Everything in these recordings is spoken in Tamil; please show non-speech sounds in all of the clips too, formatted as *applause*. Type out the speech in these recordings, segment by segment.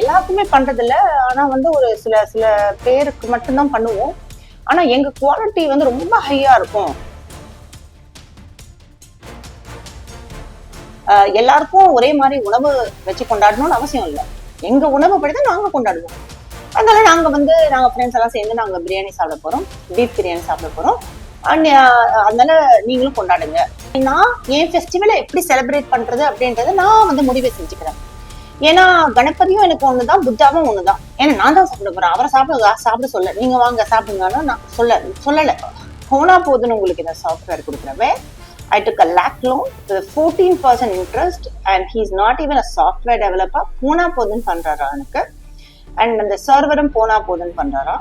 எல்லாருக்குமே பண்றது இல்ல ஆனா வந்து ஒரு சில சில பேருக்கு மட்டும்தான் பண்ணுவோம். ஆனா எங்க குவாலிட்டி வந்து ரொம்ப ஹையா இருக்கும். ஆஹ் எல்லாருக்கும் ஒரே மாதிரி உணவு வச்சு கொண்டாடணும்னு அவசியம் இல்லை. எங்க உணவு படிதான் நாங்க கொண்டாடுவோம். அதனால நாங்க வந்து நாங்க ஃப்ரெண்ட்ஸ் எல்லாம் சேர்ந்து நாங்க பிரியாணி சாப்பிட போறோம். பீஃப் பிரியாணி சாப்பிட போறோம். அதனால நீங்களும் கொண்டாடுங்க. நான் என் ஃபெஸ்டிவலை எப்படி செலிப்ரேட் பண்றது அப்படின்றத நான் வந்து முடிவை செஞ்சுக்கிறேன். ஏன்னா கணபதியும் எனக்கு ஒண்ணுதான் புத்தாவும் ஒண்ணுதான். ஏன்னா நான் தான் சாப்பிட போறேன். அவரை சாப்பிட சாப்பிட சொல்ல. நீங்க வாங்க சாப்பிடுங்கன்னா நான் சொல்ல சொல்லல. போனா போதுன்னு உங்களுக்கு இந்த சாஃப்ட்வேர் கொடுக்குறவே I took a lakh loan with 14% interest and he's not even a software போனா போதுன்னு பண்றாரா எனக்கு? அண்ட் அந்த சர்வரும் போனா போதுன்னு பண்றாரா?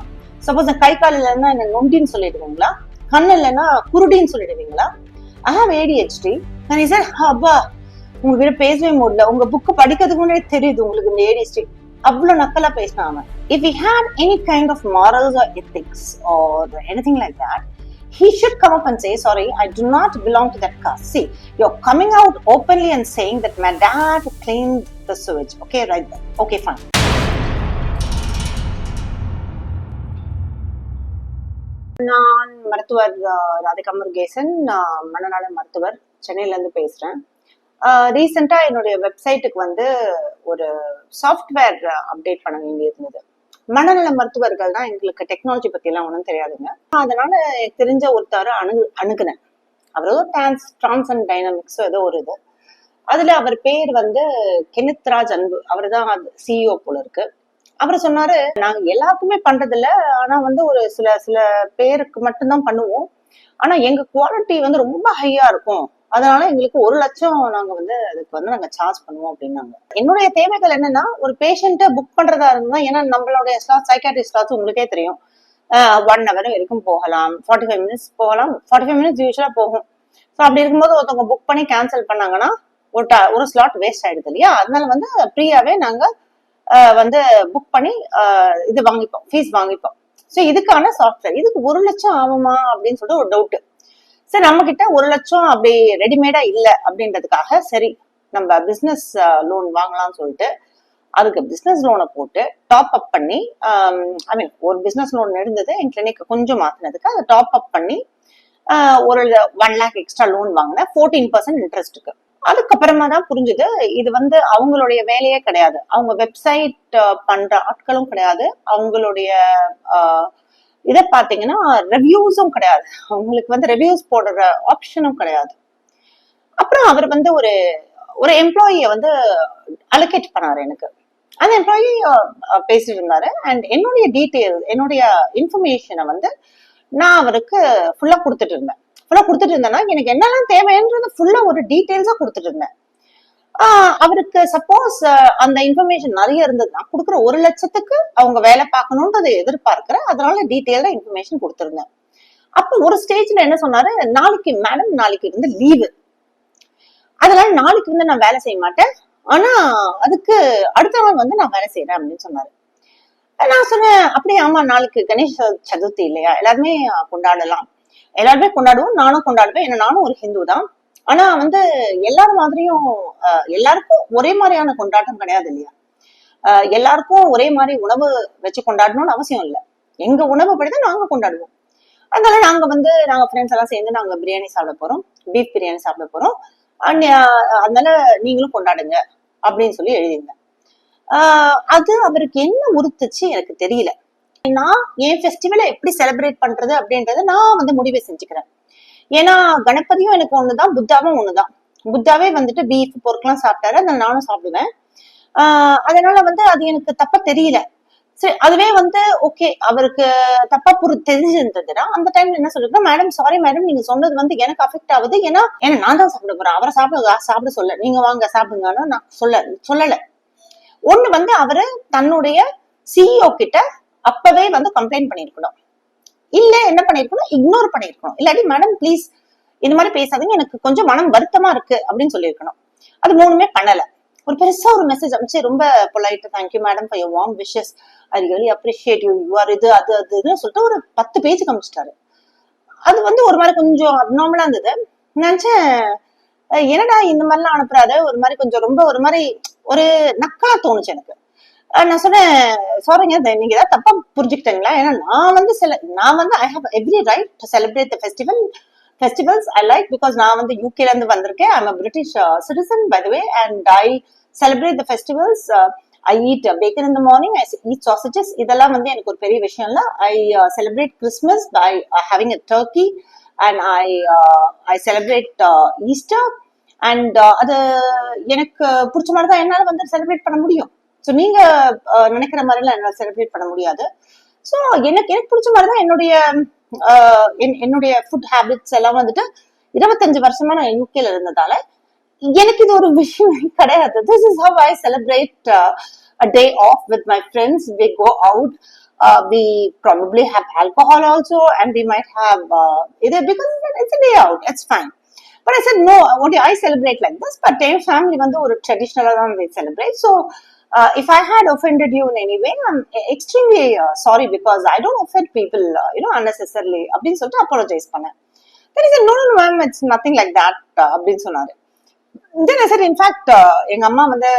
சப்போஸ் கை கால் இல்லைன்னா என்ன நொண்டின்னு சொல்லிடுவீங்களா? கண் இல்லைன்னா குருடின்னு சொல்லிடுவீங்களா? ஐ ஹாவ் ஏடிஹெச்டி நான் சார் அப்பா உங்ககிட்ட பேசவே முடியல உங்க புக்கு படிக்கிறதுக்கு முன்னாடி தெரியுது உங்களுக்கு இந்த ஏடிஹெச்டி அவ்வளவு நக்கலா பேசினான் அவன் if you had any kind of morals or ethics or anything like that he should come up and say, Sorry, I do not belong to that caste. See, you're coming out openly and saying that my dad cleaned the sewage. Okay, right there. Okay, fine. நான் மருத்துவர் uh, ராதிகா முருகேசன் மனநல மருத்துவர் சென்னையிலேருந்து பேசுகிறேன் ரீசெண்டா என்னுடைய வெப்சைட்டுக்கு வந்து ஒரு சாஃப்ட்வேர் அப்டேட் பண்ண வேண்டியிருந்தது. மனநல மருத்துவர்கள் தான் எங்களுக்கு டெக்னாலஜி பத்தி எல்லாம் ஒன்றும் தெரியாதுங்க. அதனால எனக்கு தெரிஞ்ச ஒருத்தர் அணு அணுகுனேன். அவர் ஏதோ டிரான்ஸ் டிரான்ஸ் அண்ட் டைனமிக்ஸ் ஏதோ ஒரு இது. அதுல அவர் பேர் வந்து கெனித்ராஜ் அன்பு. அவர் தான் சிஇஓ போல இருக்கு. அவர் சொன்னாரு நாங்க எல்லாருக்குமே பண்றதில்ல. ஆனால் ஆனா வந்து ஒரு சில சில பேருக்கு மட்டும்தான் பண்ணுவோம். ஆனா எங்க குவாலிட்டி வந்து ரொம்ப ஹையா இருக்கும். அதனால எங்களுக்கு ஒரு லட்சம் நாங்க வந்து அதுக்கு வந்து நாங்க சார்ஜ் பண்ணுவோம் அப்படின்னாங்க. என்னுடைய தேவைகள் என்னன்னா ஒரு பேஷண்ட்டை புக் பண்றதா இருந்தா ஏன்னா நம்மளுடைய ஸ்லாட் சைக்காட்ரி ஸ்லாட்ஸ் உங்களுக்கே தெரியும். ஒன் ஹவர் வரைக்கும் போகலாம். ஃபார்ட்டி ஃபைவ் மினிட்ஸ் போகலாம். ஃபார்ட்டி ஃபைவ் மினிட்ஸ் யூஸ்வலா போகும். ஸோ அப்படி இருக்கும்போது ஒருத்தவங்க புக் பண்ணி கேன்சல் பண்ணாங்கன்னா ஒரு ஒரு ஸ்லாட் வேஸ்ட் ஆயிடுது இல்லையா? அதனால வந்து ஃப்ரீயாவே நாங்க வந்து புக் பண்ணி இது வாங்கிப்போம். ஃபீஸ் வாங்கிப்போம். ஸோ இதுக்கான சாஃப்ட்வேர் இதுக்கு ஒரு லட்சம் ஆகுமா அப்படின்னு சொல்லிட்டு ஒரு டவுட்டு சரி நம்ம கிட்ட ஒரு லட்சம் அப்படி ரெடிமேடா இல்லை அப்படின்றதுக்காக சரி நம்ம பிசினஸ் லோன் வாங்கலாம்னு சொல்லிட்டு அதுக்கு பிசினஸ் லோனை போட்டு டாப் அப் பண்ணி ஐ மீன் ஒரு பிசினஸ் லோன் இருந்தது என் கிளினிக் கொஞ்சம் மாத்தினதுக்கு அதை டாப் அப் பண்ணி ஆஹ் ஒரு ஒன் லேக் எக்ஸ்ட்ரா லோன் வாங்கினேன் ஃபோர்டீன் பர்சன்ட் இன்ட்ரெஸ்ட்டுக்கு அதுக்கப்புறமா தான் புரிஞ்சுது இது வந்து அவங்களுடைய வேலையே கிடையாது. அவங்க வெப்சைட் பண்ற ஆட்களும் கிடையாது. அவங்களுடைய ஆஹ், இதை பார்த்தீங்கன்னா ரிவ்யூஸும் கிடையாது. அவங்களுக்கு வந்து ரிவ்யூஸ் போடுற ஆப்ஷனும் கிடையாது. அப்புறம் அவர் வந்து ஒரு ஒரு எம்ப்ளாயியை வந்து அலோகேட் பண்ணாரு எனக்கு. அந்த எம்ப்ளாயி பேசிட்டு இருந்தாரு. அண்ட் என்னுடைய டீட்டெயில் என்னுடைய இன்ஃபர்மேஷனை வந்து நான் அவருக்கு ஃபுல்லா கொடுத்துட்டு இருந்தேன். ஃபுல்லா கொடுத்துட்டு இருந்தேன்னா எனக்கு என்னெல்லாம் தேவைன்றது ஃபுல்லா ஒரு டீட்டெயில்ஸாக கொடுத்துட்டு இருந்தேன். அவருக்கு சப்போஸ் அந்த இன்ஃபர்மேஷன் நிறைய இருந்ததுன்னா கொடுக்குற ஒரு லட்சத்துக்கு அவங்க வேலை பார்க்கணுன்றதை எதிர்பார்க்கிறேன் அதனால டீட்டெயில்டா இன்ஃபர்மேஷன் கொடுத்துருந்தேன். அப்ப ஒரு ஸ்டேஜ்ல என்ன சொன்னாரு? நாளைக்கு மேடம் நாளைக்கு வந்து லீவு அதனால நாளைக்கு வந்து நான் வேலை செய்ய மாட்டேன். ஆனா அதுக்கு அடுத்த நாள் வந்து நான் வேலை செய்யறேன் அப்படின்னு சொன்னாரு. நான் சொன்னேன் அப்படியே ஆமா நாளைக்கு கணேஷ் சதுர்த்தி இல்லையா? எல்லாருமே கொண்டாடலாம். எல்லாருமே கொண்டாடுவோம் நானும் கொண்டாடுவேன். ஏன்னா நானும் ஒரு ஹிந்து தான். ஆனா வந்து எல்லார் மாதிரியும் அஹ், எல்லாருக்கும் ஒரே மாதிரியான கொண்டாட்டம் கிடையாது இல்லையா? எல்லாருக்கும் ஒரே மாதிரி உணவு வச்சு கொண்டாடணும்னு அவசியம் இல்லை. எங்க உணவு படிதான் நாங்க கொண்டாடுவோம். அதனால நாங்க வந்து நாங்க ஃப்ரெண்ட்ஸ் எல்லாம் சேர்ந்து நாங்க பிரியாணி சாப்பிட போறோம் பீஃப் பிரியாணி சாப்பிட போறோம். அதனால நீங்களும் கொண்டாடுங்க அப்படின்னு சொல்லி எழுதியிருந்தேன். ஆஹ் அது அவருக்கு என்ன உறுத்துச்சு எனக்கு தெரியல. நான் என் ஃபெஸ்டிவலை எப்படி செலிப்ரேட் பண்றது அப்படின்றத நான் வந்து முடிவை செஞ்சுக்கிறேன். ஏன்னா கணபதியும் எனக்கு ஒண்ணுதான் புத்தாவும் ஒண்ணுதான். புத்தாவே வந்துட்டு பீஃப் பொருட்கெல்லாம் சாப்பிட்டாரு அதை நானும் சாப்பிடுவேன். ஆஹ் அதனால வந்து அது எனக்கு தப்பா தெரியல. சரி அதுவே வந்து ஓகே அவருக்கு தப்பா புரி தெரிஞ்சிருந்ததுன்னா அந்த டைம்ல என்ன சொல்றது? மேடம் சாரி மேடம் நீங்க சொன்னது வந்து எனக்கு அஃபெக்ட் ஆகுது. ஏன்னா ஏன்னா நான் தான் சாப்பிட போறேன். அவரை சாப்பிட சாப்பிட சொல்ல நீங்க வாங்க சாப்பிடுங்கன்னு நான் சொல்ல சொல்லல. ஒண்ணு வந்து அவரு தன்னுடைய சிஇஓ கிட்ட அப்பவே வந்து கம்ப்ளைண்ட் பண்ணிருக்கணும் இல்ல என்ன பண்ணிருக்கணும்? இக்னோர் பண்ணிருக்கணும். இல்லாட்டி மேடம் ப்ளீஸ் இந்த மாதிரி பேசாதீங்க. எனக்கு கொஞ்சம் மனம் வருத்தமா இருக்கு. அப்படின்னு சொல்லியிருக்கணும். அது மூணுமே பண்ணல. ஒரு பெருசா ஒரு மெசேஜ் அனுப்பிச்சு ரொம்ப polite thank you madam for your warm wishes I really appreciate you you're இது அது அதுன்னு சொல்லிட்டு ஒரு பத்து பேஜ் காமிச்சிட்டாரு அது வந்து ஒரு மாதிரி கொஞ்சம் அப்நார்மலா இருந்தது. நினைச்சேன் என்னடா இந்த மாதிரிலாம் அனுப்புறாரு? ஒரு மாதிரி கொஞ்சம் ரொம்ப ஒரு மாதிரி ஒரு நக்கலா தோணுச்சு எனக்கு. நான் சொன்னேன் சாரிங்க நீங்க ஏதாவது தப்பா புரிஞ்சுக்கிட்டீங்களா? ஏன்னா நான் வந்து செல நான் வந்து I have every right to celebrate the festival festivals I like because நான் வந்து யூகேல இருந்து வந்திருக்கேன். I'm a British citizen by the way and I celebrate the festivals I eat bacon in the morning I eat sausages இதெல்லாம் வந்து எனக்கு ஒரு பெரிய விஷயம் இல்லை. I celebrate Christmas by having a turkey and I I celebrate Easter and அது எனக்கு பிடிச்ச மாதிரி தான் என்னால் வந்து செலிப்ரேட் பண்ண முடியும். ஸோ நீங்க uh, நினைக்கிற மாதிரிலாம் என்னால் செலிப்ரேட் பண்ண முடியாது. ஸோ எனக்கு எனக்கு பிடிச்ச மாதிரி தான் என்னுடைய என்னுடைய ஃபுட் ஹேபிட்ஸ் எல்லாம் வந்துட்டு இருபத்தஞ்சு வருஷமா நான் யூகேல இருந்ததால எனக்கு இது ஒரு விஷயம் கிடையாது. This is how I celebrate a day off with my friends we go out we probably have alcohol also and we might have இது because it's day out it's fine but I said no only I celebrate like this. But என் ஃபேமிலி வந்து ஒரு ட்ரெடிஷ்னலாக தான் they celebrate. So uh, if I had offended you in any way I'm extremely uh, sorry because I don't offend people uh, you know unnecessarily அப்படின்னு சொல்லிட்டு apologize பண்ணேன் there is a no no no ma'am it's nothing like that uh, அப்படின்னு சொன்னாரு தென் I said in fact uh, எங்க அம்மா வந்து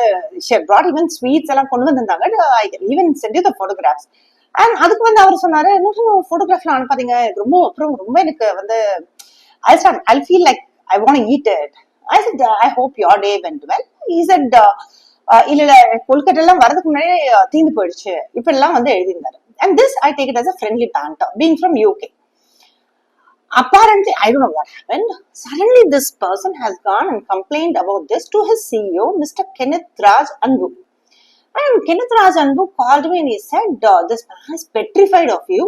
she had brought even sweets எல்லாம் கொண்டு வந்திருந்தாங்க I even send you the photographs and அதுக்கு வந்து அவர் சொன்னாரு இன்னும் ஃபோட்டோகிராஃப்லாம் அனுப்பாதீங்க எனக்கு ரொம்ப அப்புறம் ரொம்ப எனக்கு வந்து I start I feel like I want eat it I said I hope your day went well he said இல்ல இல்ல கொல்கட்டை எல்லாம் வரதுக்கு முன்னாடியே uh, தீந்து போயிடுச்சு இப்ப எல்லாம் வந்து எழுதியிருந்தாரு and this I take it as a friendly band being from UK apparently i don't know what happened suddenly this person has gone and complained about this to his ceo mr kenneth raj anbu and kenneth raj anbu called me and he said uh, this man is petrified of you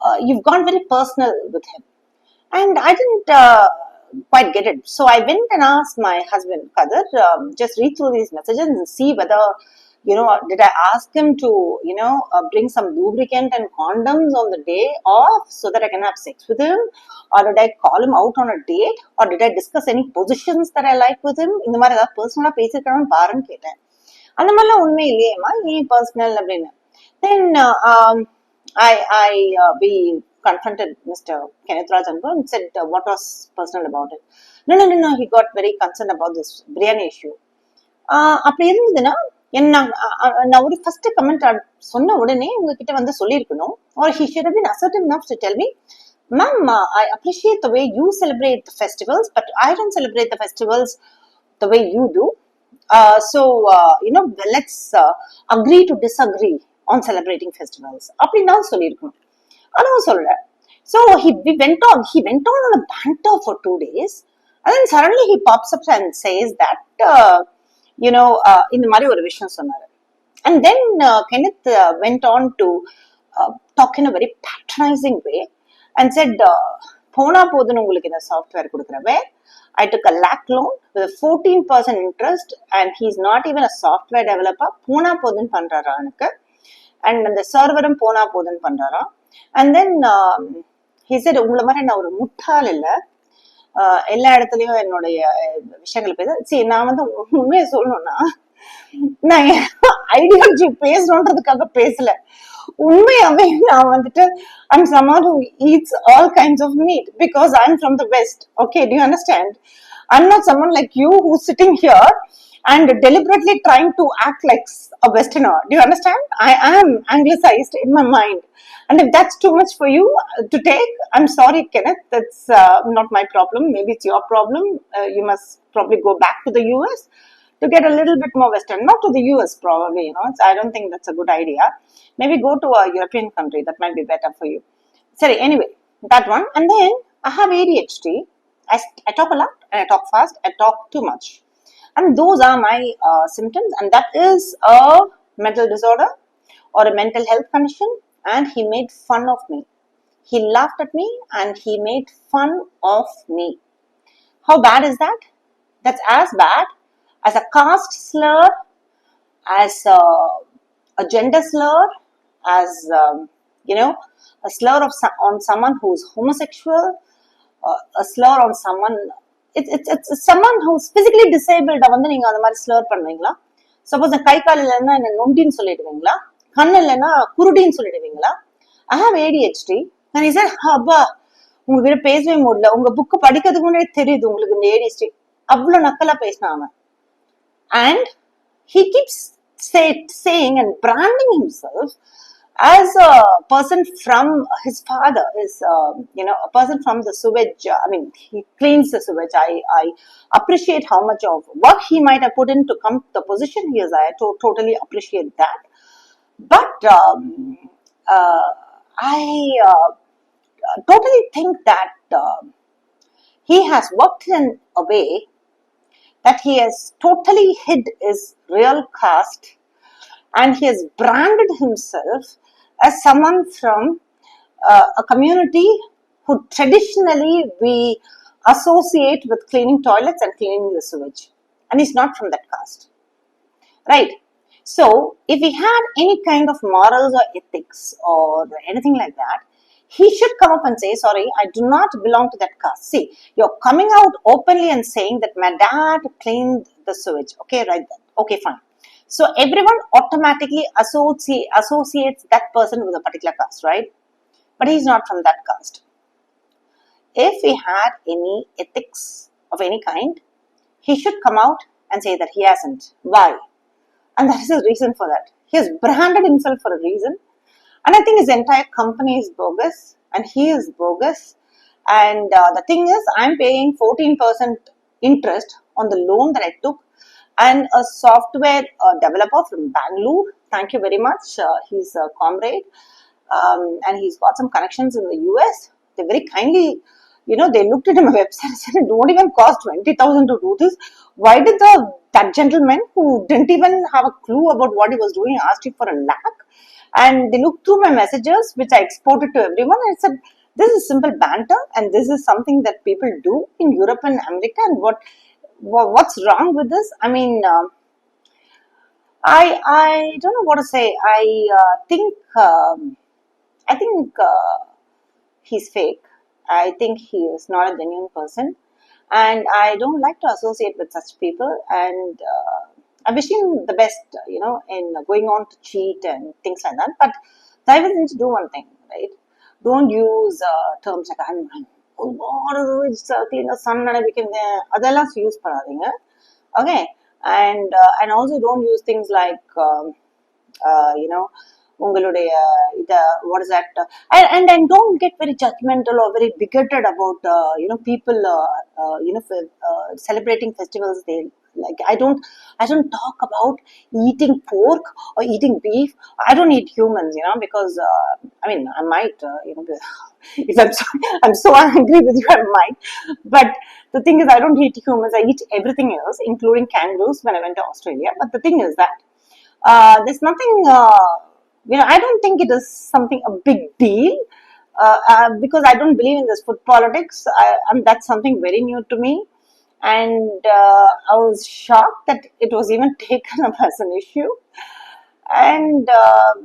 uh, you've gone very personal with him and i didn't uh, quite get it so i went and asked my husband Kadir, um, just read through these messages and see whether you know did i ask him to you know uh, bring some lubricant and condoms on the day off so that i can have sex with him or did i call him out on a date or did i discuss any positions that i like with him இந்த மாதிரி ஏதாவது பர்சனலா பேசிருக்கான்னு பாருன்னு கேட்டேன் அந்த மாதிரிலாம் உண்மை இல்லையேம்மா ஏன் பர்சனல் அப்படின்னு தென் ஐ ஐ we confronted Mr. Kenneth Rajango and said uh, what was personal about it. No, no, no, no, he got very concerned about this biryani issue. அப்படி இருந்ததுன்னா என்ன நான் ஒரு ஃபர்ஸ்ட் கமெண்ட் சொன்ன உடனே உங்ககிட்ட வந்து சொல்லியிருக்கணும் or he should been assertive enough to tell me ma'am I appreciate the way you celebrate the festivals but I don't celebrate the festivals the way you do so you know let's agree to disagree on celebrating festivals அப்படின்னு தான் சொல்லியிருக்கணும் அதுவும் சொல்ல so he we went on he went on on banter for two days and suddenly he pops up and says that you know இந்த மாதிரி ஒரு விஷயம் சொன்னார் and then Kenneth went on to talk in a very patronising way and said போனா போதுன்னு உங்களுக்கு இந்த சாஃப்ட்வேர் கொடுக்குறவே I took a lakh loan with fourteen percent interest and he is not even a software developer போனா போதுன்னு பண்றாரா எனக்கு அண்ட் அந்த சர்வரும் போனா போதுன்னு பண்றாரா அண்ட் தென் ஹிசட் உங்களை மாதிரி நான் ஒரு முட்டாள் இல்லை எல்லா இடத்துலயும் என்னுடைய விஷயங்கள் பேச சரி நான் வந்து உண்மையை சொல்லணும்னா நான் ஐடியாலஜி பேசணுன்றதுக்காக பேசல உண்மையாவே நான் வந்துட்டு and someone who eats all kinds of meat because I am from the west okay you understand I'm not someone like you who sitting here and deliberately trying to act like a westerner do you understand I am anglicized in my mind and if that's too much for you to take I'm sorry Kenneth that's uh, not my problem maybe it's your problem uh, you must probably go back to the US to get a little bit more Western, not to the US probably, you know. It's, I don't think that's a good idea. Maybe go to a European country, that might be better for you. Sorry, anyway, that one. And then I have ADHD. I, I talk a lot and I talk fast, I talk too much. And those are my uh, symptoms, and that is a mental disorder or a mental health condition. And he made fun of me. He laughed at me and he made fun of me. How bad is that? That's as bad as a caste slur, as a, a gender slur, as um, you know, a slur of on someone who's homosexual, uh, a slur on someone. It's it's it's someone who's physically disabled வந்து நீங்க அந்த மாதிரி ஸ்லர் பண்ணுவீங்களா? சப்போஸ் கை கால் இல்லைன்னா என்ன நொண்டின்னு சொல்லிடுவீங்களா? கண் இல்லைன்னா குருடின்னு சொல்லிடுவீங்களா? ஐ ஹாவ் ஏடிஹெச்டி நான் சார் *laughs* அப்பா உங்ககிட்ட பேசவே முடியல. உங்க புக்கு படிக்கிறதுக்கு முன்னாடி தெரியுது உங்களுக்கு இந்த ஏடிஹெச்டி அவ்வளவு நக்கலா பேசினான் அவன். And keeps keeps saying and branding himself as a person from his father is uh, you know a person from the sewage i mean he cleans the sewage. I i appreciate how much of work he might have put in to come to the position he is. I to- totally appreciate that. But um, uh, i uh, totally think that uh, he has worked in a way that he has totally hid his real caste and he has branded himself as someone from uh, a community who traditionally we associate with cleaning toilets and cleaning the sewage and he's not from that caste. Right. So if he had any kind of morals or ethics or anything like that he should come up and say sorry i do not belong to that caste. See you're coming out openly and saying that my dad cleaned the sewage. Okay right. Then okay fine so everyone automatically associate, associates that person with a particular caste right but he's not from that caste if he had any ethics of any kind he should come out and say that he hasn't why and that is the reason for that. He has branded himself for a reason. And I think his entire company is bogus and he is bogus. And uh, the thing is, I'm paying 14% interest on the loan that I took. And a software uh, developer from Bangalore, thank you very much. Uh, he's a comrade um, and he's got some connections in the US. They very kindly, you know, they looked at my *laughs* website and said, it won't even cost 20,000 to do this. Why did the that gentleman who didn't even have a clue about what he was doing asked you for a lakh? And they looked through my messages, which I exported to everyone, and said, this is simple banter, and this is something that people do in Europe and America. And what, wha- what's wrong with this? I mean, um I I don't know what to say. I uh, think um, I think uh, he's fake. I think he is not a genuine person, and I don't like to associate with such people. And uh, I wish him the best, you know, in going on to cheat and things like that. But I divers need to do one thing, right? Don't use uh, terms like I'm, I'm oh God, it's uh, clean the sun நினைவிக்கிங்க அதெல்லாம் யூஸ் பண்ணாதீங்க okay and uh, and also don't use things like um, uh, you know உங்களுடைய இத what is that uh, and, and and don't get very judgmental or very bigoted about uh, you know people like i don't i don't talk about eating pork or eating beef. I don't eat humans you know because uh, i mean i might uh, you know *laughs* if i'm so, *laughs* i'm so angry with you i might. But the thing is i don't eat humans. I eat everything else including kangaroos when i went to australia. But the thing is that uh, there's nothing uh, you know i don't think it is something a big deal uh, uh, because i don't believe in this food politics. I, um, that's something very new to me and uh, i was shocked that it was even *laughs* taken up as an issue and um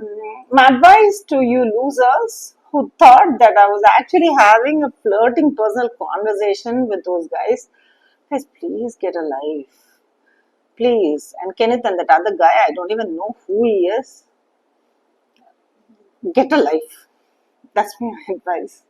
my advice to you losers who thought that i was actually having a flirting personal conversation with those guys guys please get a life please and kenneth and that other guy i don't even know who he is get a life. That's my *laughs* advice.